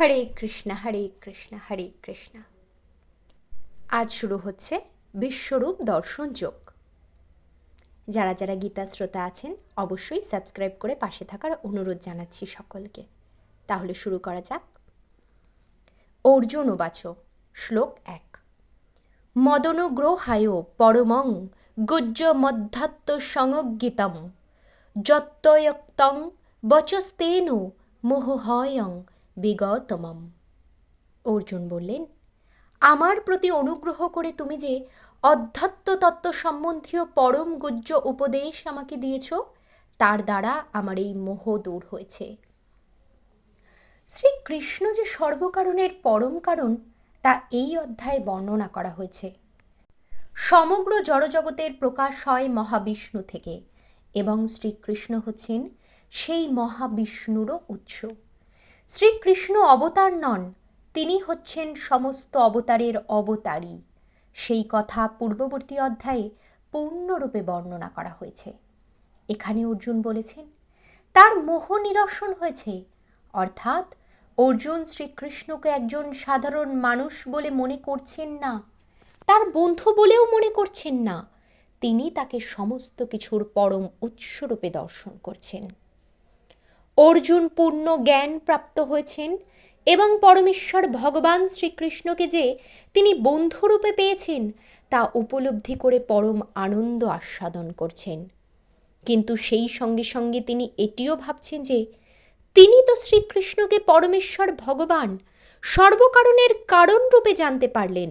হরে কৃষ্ণ হরে কৃষ্ণ হরে কৃষ্ণ। আজ শুরু হচ্ছে বিশ্বরূপ দর্শন যোগ। যারা যারা গীতা শ্রোতা আছেন, অবশ্যই সাবস্ক্রাইব করে পাশে থাকার অনুরোধ জানাচ্ছি সকলকে। তাহলে শুরু করা যাক। অর্জুন বাচ শ্লোক এক। মদনুগ্রহায় পরমং গুজ্জ মধ্যাত্ম সংজ্ঞিতম। যত্তয়ক্তং বচস্তেন মোহহয়ং বিগতমম। অর্জুন বললেন, আমার প্রতি অনুগ্রহ করে তুমি যে অধ্যাত্ম তত্ত্ব সম্বন্ধীয় পরম গুজ্জ উপদেশ আমাকে দিয়েছ, তার দ্বারা আমার এই মোহ দূর হয়েছে। শ্রীকৃষ্ণ যে সর্বকারণের পরম কারণ, তা এই অধ্যায়ে বর্ণনা করা হয়েছে। সমগ্র জড়জগতের প্রকাশ হয় মহাবিষ্ণু থেকে, এবং শ্রীকৃষ্ণ হচ্ছেন সেই মহাবিষ্ণুরও উৎস। শ্রীকৃষ্ণ অবতার নন, তিনি হচ্ছেন সমস্ত অবতারের অবতারী। সেই কথা পূর্ববর্তী অধ্যায়ে পূর্ণরূপে বর্ণনা করা হয়েছে। এখানে অর্জুন বলেছেন, তার মোহ নিরসন হয়েছে। অর্থাৎ অর্জুন শ্রীকৃষ্ণকে একজন সাধারণ মানুষ বলে মনে করছেন না, তার বন্ধু বলেও মনে করছেন না। তিনি তাকে সমস্ত কিছুর পরম উৎসরূপে দর্শন করছেন। অর্জুন পূর্ণ জ্ঞান প্রাপ্ত হয়েছেন এবং পরমেশ্বর ভগবান শ্রীকৃষ্ণকে যে তিনি বন্ধুরূপে পেয়েছেন, তা উপলব্ধি করে পরম আনন্দ আস্বাদন করছেন। কিন্তু সেই সঙ্গে সঙ্গে তিনি এটিও ভাবছেন যে, তিনি তো শ্রীকৃষ্ণকে পরমেশ্বর ভগবান সর্বকারণের কারণ রূপে জানতে পারলেন,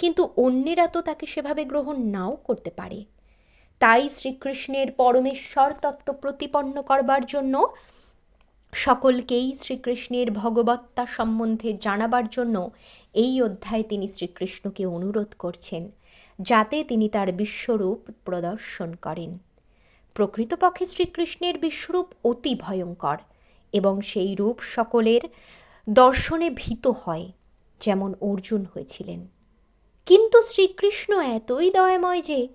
কিন্তু অন্যেরা তো তাকে সেভাবে গ্রহণ নাও করতে পারে। তাই শ্রীকৃষ্ণের পরমেশ্বর তত্ত্ব প্রতিপন্ন করবার জন্য সকলকেই শ্রীকৃষ্ণের ভগবত্তা সম্বন্ধে জানাবার জন্য এই অধ্যায়ে তিনি শ্রীকৃষ্ণকে অনুরোধ করছেন, যাতে তিনি তার বিশ্বরূপ প্রদর্শন করেন। প্রকৃতপক্ষে শ্রীকৃষ্ণের বিশ্বরূপ অতি ভয়ঙ্কর এবং সেই রূপ সকলের দর্শনে ভীত হয়, যেমন অর্জুন হয়েছিলেন। কিন্তু শ্রীকৃষ্ণ এতই দয়াময় যে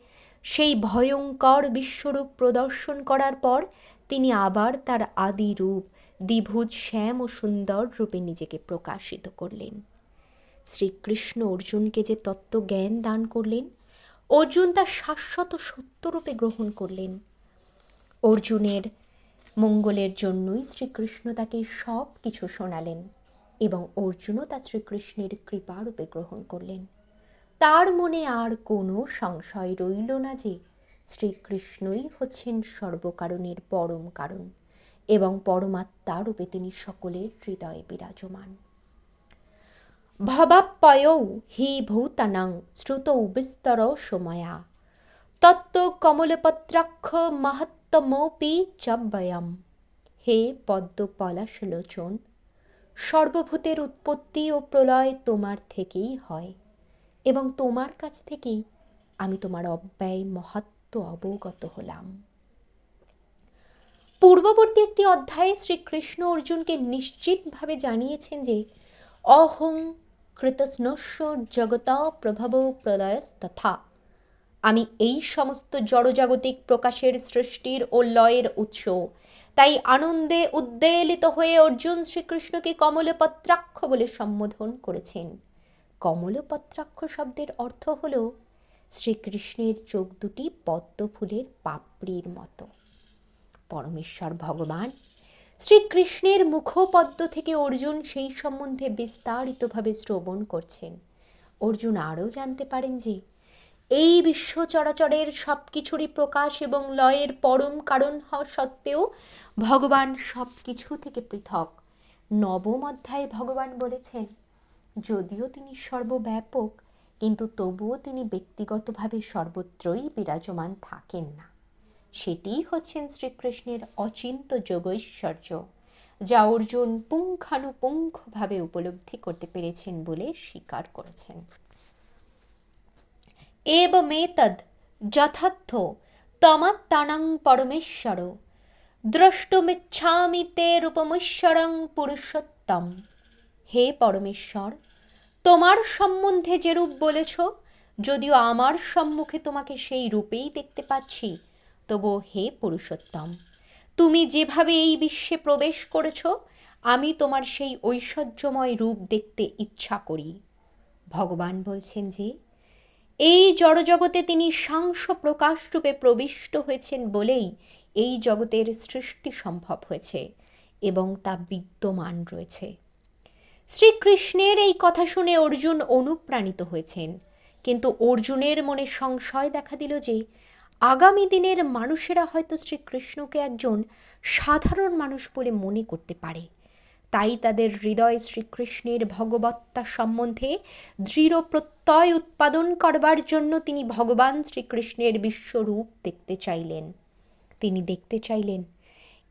সেই ভয়ঙ্কর বিশ্বরূপ প্রদর্শন করার পর তিনি আবার তার আদি রূপ দ্বিভুজ শ্যাম ও সুন্দর রূপে নিজেকে প্রকাশিত করলেন। শ্রীকৃষ্ণ অর্জুনকে যে তত্ত্ব জ্ঞান দান করলেন, অর্জুন তা শাশ্বত সত্যরূপে গ্রহণ করলেন। অর্জুনের মঙ্গলের জন্যই শ্রীকৃষ্ণ তাকে সব কিছু শোনালেন এবং অর্জুনও তা শ্রীকৃষ্ণের কৃপারূপে গ্রহণ করলেন। তার মনে আর কোনো সংশয় রইল না যে শ্রীকৃষ্ণই হচ্ছেন সর্বকারণের পরম কারণ। এবং পরমাত্মারূপে তিনি সকলের হৃদয়ে বিরাজমান। ভবাপ্পয়ৌ হি ভূতানাং শ্রুত বিস্তর সময়া। তত্ত্ব কমলপত্রাক্ষ মাহাত্মমৌপি চব্বয়ম হে পদ্ম পলাশলোচন সর্বভূতের উৎপত্তি ও প্রলয় তোমার থেকেই হয় এবং তোমার কাছ থেকেই আমি তোমার অব্যয় মহাত্ম অবগত হলাম। পূর্ববর্তী একটি অধ্যায়ে শ্রীকৃষ্ণ অর্জুনকে নিশ্চিতভাবে জানিয়েছেন যে অহং কৃতস্নস্য জগত প্রভাব প্রলয়স্তথা। আমি এই সমস্ত জড়জাগতিক প্রকাশের সৃষ্টির ও লয়ের উৎস। তাই আনন্দে উদ্বেলিত হয়ে অর্জুন শ্রীকৃষ্ণকে কমলপত্রাক্ষ বলে সম্বোধন করেছেন। কমলপত্রাক্ষ শব্দের অর্থ হল শ্রীকৃষ্ণের চোখ দুটি পদ্ম ফুলের পাপড়ির মতো। পরমেশ্বর ভগবান। শ্রীকৃষ্ণের মুখপদ্ম থেকে অর্জুন সেই সম্বন্ধে বিস্তারিতভাবে শ্রবণ করছেন। অর্জুন আরও জানতে পারেন যে, এই বিশ্ব চরাচরের সব কিছুরই প্রকাশ এবং লয়ের পরম কারণ হওয়া সত্ত্বেও ভগবান সব কিছু থেকে পৃথক। নবম অধ্যায়ে ভগবান বলেছেন, যদিও তিনি সর্বব্যাপক, কিন্তু তবুও তিনি ব্যক্তিগতভাবে সর্বত্রই বিরাজমান থাকেন না। সেটিই হচ্ছেন শ্রীকৃষ্ণের অচিন্ত যোগৈশ্বর্য, যা অর্জুন পুঙ্খানুপুঙ্খভাবে উপলব্ধি করতে পেরেছেন বলে স্বীকার করেছেন। এবমেতদ যথার্থ তমাত্তানাং পরমেশ্বর, দ্রষ্টুমিচ্ছামি তে রূপমেশ্বরং পুরুষোত্তম। হে পরমেশ্বর, তোমার সম্বন্ধে যে রূপ বলেছ, যদিও আমার সম্মুখে তোমাকে সেই রূপেই দেখতে পাচ্ছি তবু হে পুরুষোত্তম, তুমি যেভাবে এই বিশ্বে প্রবেশ করেছ, আমি তোমার সেই ঐশ্বর্যময় রূপ দেখতে ইচ্ছা করি। ভগবান বলছেন যে, এই জড়জগতে তিনি সাংস প্রকাশ রূপে প্রবিষ্ট হয়েছেন বলেই এই জগতের সৃষ্টি সম্ভব হয়েছে এবং তা বিদ্যমান রয়েছে। শ্রীকৃষ্ণের এই কথা শুনে অর্জুন অনুপ্রাণিত হয়েছেন, কিন্তু অর্জুনের মনে সংশয় দেখা দিল যে আগামী দিনের মানুষেরা হয়তো শ্রীকৃষ্ণকে একজন সাধারণ মানুষ বলে মনে করতে পারে। তাই তাদের হৃদয় শ্রীকৃষ্ণের ভগবত্তা সম্বন্ধে দৃঢ় প্রত্যয় উৎপাদন করবার জন্য তিনি ভগবান শ্রীকৃষ্ণের বিশ্বরূপ দেখতে চাইলেন। তিনি দেখতে চাইলেন,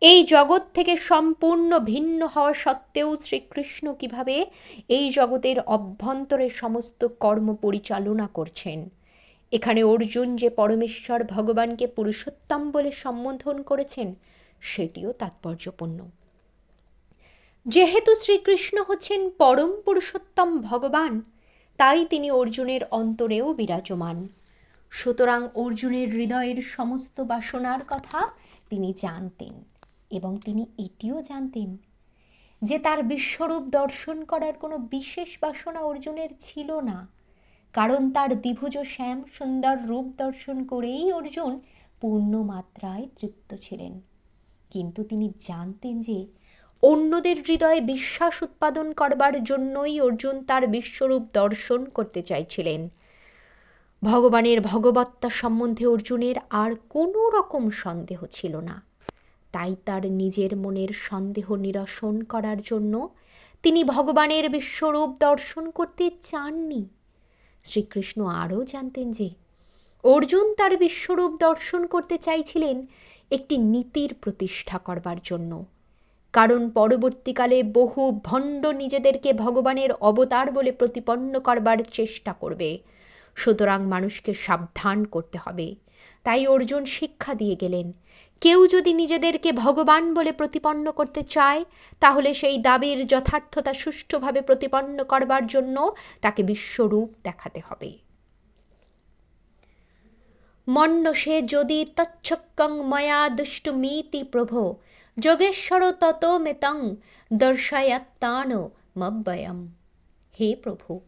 এই জগৎ থেকে সম্পূর্ণ ভিন্ন হওয়া সত্ত্বেও শ্রীকৃষ্ণ কীভাবে এই জগতের অভ্যন্তরে সমস্ত কর্ম পরিচালনা করছেন? এখানে অর্জুন যে পরমেশ্বর ভগবানকে পুরুষোত্তম বলে সম্বোধন করেছেন, সেটিও তাৎপর্যপূর্ণ। যেহেতু শ্রীকৃষ্ণ হচ্ছেন পরম পুরুষোত্তম ভগবান, তাই তিনি অর্জুনের অন্তরেও বিরাজমান। সুতরাং অর্জুনের হৃদয়ের সমস্ত বাসনার কথা তিনি জানতেন এবং তিনি এটিও জানতেন যে তার বিশ্বরূপ দর্শন করার কোনো বিশেষ বাসনা অর্জুনের ছিল না। কারণ তার দ্বিভুজ শ্যাম সুন্দর রূপ দর্শন করেই অর্জুন পূর্ণ মাত্রায় তৃপ্ত ছিলেন। কিন্তু তিনি জানতেন যে অন্যদের হৃদয়ে বিশ্বাস উৎপাদন করবার জন্যই অর্জুন তার বিশ্বরূপ দর্শন করতে চাইছিলেন। ভগবানের ভগবত্তা সম্বন্ধে অর্জুনের আর কোনো রকম সন্দেহ ছিল না। তাই তার নিজের মনের সন্দেহ নিরসন করার জন্য তিনি ভগবানের বিশ্বরূপ দর্শন করতে চাননি। শ্রীকৃষ্ণ আরও জানতেন যে, অর্জুন তার বিশ্বরূপ দর্শন করতে চাইছিলেন একটি নীতির প্রতিষ্ঠা করবার জন্য। কারণ পরবর্তীকালে বহু ভণ্ড নিজেদেরকে ভগবানের অবতার বলে প্রতিপন্ন করবার চেষ্টা করবে। সুতরাং মানুষকে সাবধান করতে হবে। তাই অর্জুন শিক্ষা দিয়ে গেলেন কেউ যদি নিজেদেরকে ভগবান বলে প্রতিপন্ন করতে চায়, তাহলে সেই দাবির যথার্থতা সুষ্ঠুভাবে প্রতিপন্ন করবার জন্য তাকে বিশ্বরূপ দেখাতে হবে। মন্ন সে যদি তচ্ছক্কং ময়া দুষ্টুমিতি প্রভো, যোগেশ্বর তত মেতং দর্শায়াত্তান মব্বয়ম। হে প্রভু,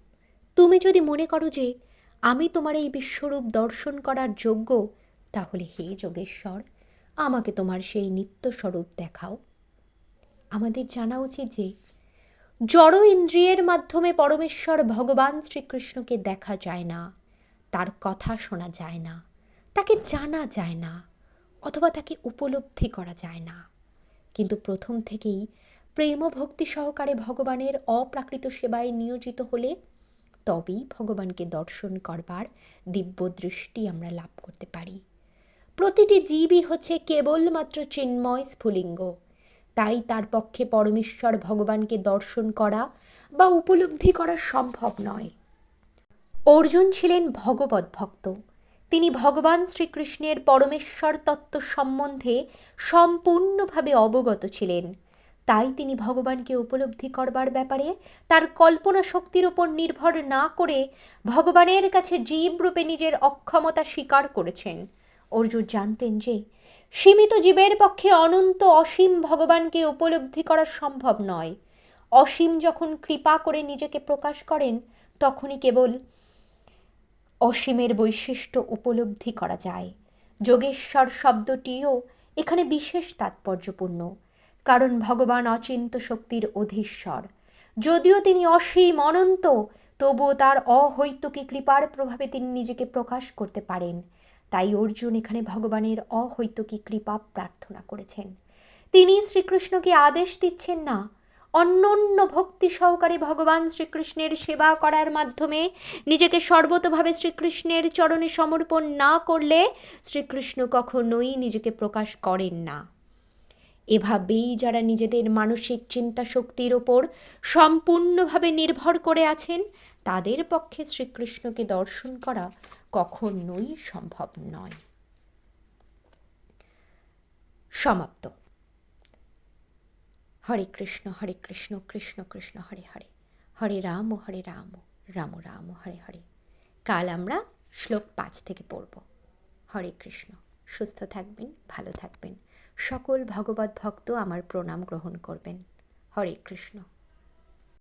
তুমি যদি মনে করো যে আমি তোমার এই বিশ্বরূপ দর্শন করার যোগ্য, তাহলে হে যোগেশ্বর আমাকে তোমার সেই নিত্যস্বরূপ দেখাও। আমাদের জানা উচিত যে, জড় ইন্দ্রিয়ের মাধ্যমে পরমেশ্বর ভগবান শ্রীকৃষ্ণকে দেখা যায় না, তার কথা শোনা যায় না, তাকে জানা যায় না, অথবা তাকে উপলব্ধি করা যায় না। কিন্তু প্রথম থেকেই প্রেম ভক্তি সহকারে ভগবানের অপ্রাকৃত সেবায় নিয়োজিত হলে তবেই ভগবানকে দর্শন করবার দিব্য দৃষ্টি আমরা লাভ করতে পারি। প্রতিটি জীবই হচ্ছে কেবলমাত্র চিন্ময় স্ফুলিঙ্গ। তাই তার পক্ষে পরমেশ্বর ভগবানকে দর্শন করা বা উপলব্ধি করা সম্ভব নয়। অর্জুন ছিলেন ভগবত ভক্ত। তিনি ভগবান শ্রীকৃষ্ণের পরমেশ্বর তত্ত্ব সম্বন্ধে সম্পূর্ণভাবে অবগত ছিলেন। তাই তিনি ভগবানকে উপলব্ধি করবার ব্যাপারে তার কল্পনা শক্তির ওপর নির্ভর না করে ভগবানের কাছে জীবরূপে নিজের অক্ষমতা স্বীকার করেছেন। অর্জুন জানতেন যে, সীমিত জীবের পক্ষে অনন্ত অসীম ভগবানকে উপলব্ধি করা সম্ভব নয়। অসীম যখন কৃপা করে নিজেকে প্রকাশ করেন, তখনই কেবল অসীমের বৈশিষ্ট্য উপলব্ধি করা যায়। যোগেশ্বর শব্দটিও এখানে বিশেষ তাৎপর্যপূর্ণ, কারণ ভগবান অচিন্ত শক্তির অধীশ্বর। যদিও তিনি অসীম, অনন্ত, তবুও তার অহৈতুকী কৃপার প্রভাবে তিনি নিজেকে প্রকাশ করতে পারেন। তাই অর্জুন এখানে ভগবানের অহৈতুকী কৃপা প্রার্থনা করেছেন। তিনি শ্রীকৃষ্ণকে আদেশ দিচ্ছেন না অন্যান্য ভক্তি সহকারে ভগবান শ্রীকৃষ্ণের সেবা করার মাধ্যমে নিজেকে সর্বতভাবে শ্রীকৃষ্ণের চরণে সমর্পণ না করলে শ্রীকৃষ্ণ কখনোই নিজেকে প্রকাশ করেন না। এভাবেই যারা নিজেদের মানসিক চিন্তা শক্তির ওপর সম্পূর্ণভাবে নির্ভর করে আছেন, তাদের পক্ষে শ্রীকৃষ্ণকে দর্শন করা কখনোই সম্ভব নয়। সমাপ্ত। হরে কৃষ্ণ হরে কৃষ্ণ কৃষ্ণ কৃষ্ণ, হরে হরে। হরে রাম হরে রাম রাম রাম হরে হরে। কাল আমরা শ্লোক পাঁচ থেকে পড়ব। হরে কৃষ্ণ, সুস্থ থাকবেন, ভালো থাকবেন। সকল ভগবত ভক্ত আমার প্রণাম গ্রহণ করবেন। হরে কৃষ্ণ।